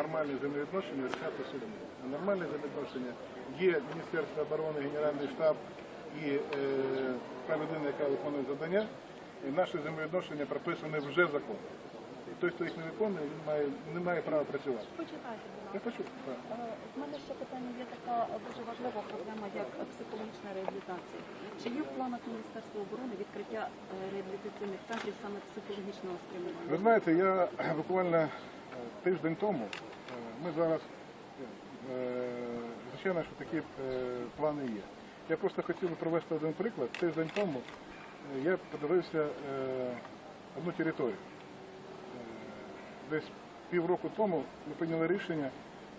Нормальні взаємовідношення рішати судді. А Нормальні взаємовідношення є Міністерство оборони, Генеральний штаб і е, та людина, яка виконує завдання. І наші взаємовідношення прописані вже в законі. І той, хто їх не виконує, він має, не має права працювати. Почекайте, будь Я ласка. хочу. так. Е, В мене ще питання є така дуже важлива проблема, як психологічна реабілітація. Чи є в планах Міністерства оборони відкриття е, реабілітаційних центрів саме психологічного Ви спрямування? знаєте, я буквально е, тиждень тому, ми зараз, е, звичайно, що такі е, плани є. Я просто хотів би провести один приклад. Тиждень тому е, я подивився одну територію. Десь півроку тому ми прийняли рішення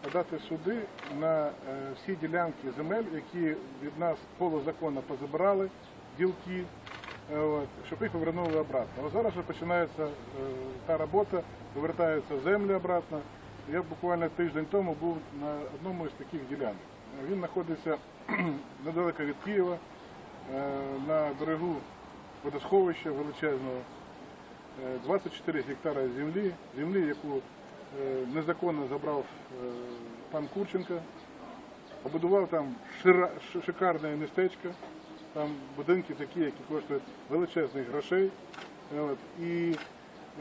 подати суди на всі ділянки земель, які від нас полузаконно позабирали, ділки, щоб їх повернули обратно. Ось зараз вже починається та робота, повертаються землі обратно. Я буквально тиждень тому був на одному із таких ділянок. Він знаходиться недалеко від Києва, е, на берегу водосховища величезного. Е, 24 гектара землі, землі, яку е, незаконно забрав е, пан Курченко, побудував там шикарне містечко, там будинки такі, які коштують величезних грошей. Е, і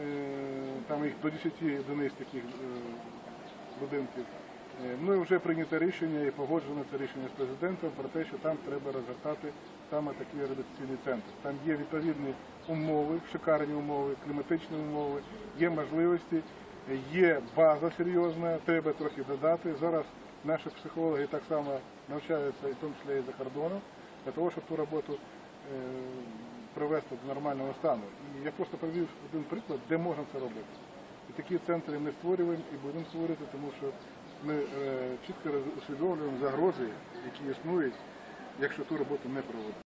е, там їх до 10 одиниць таких е, будинків. Е, Мною вже прийнято рішення і погоджено це рішення з президентом про те, що там треба розгортати саме такий реабілітаційний центр. Там є відповідні умови, шикарні умови, кліматичні умови, є можливості, є база серйозна, треба трохи додати. Зараз наші психологи так само навчаються, і в тому числі і за кордоном, для того, щоб ту роботу е, привести до нормального стану. І я просто привів один приклад, де можна це робити. І такі центри ми створюємо і будемо створювати, тому що ми е, чітко усвідомлюємо загрози, які існують, якщо ту роботу не проводити.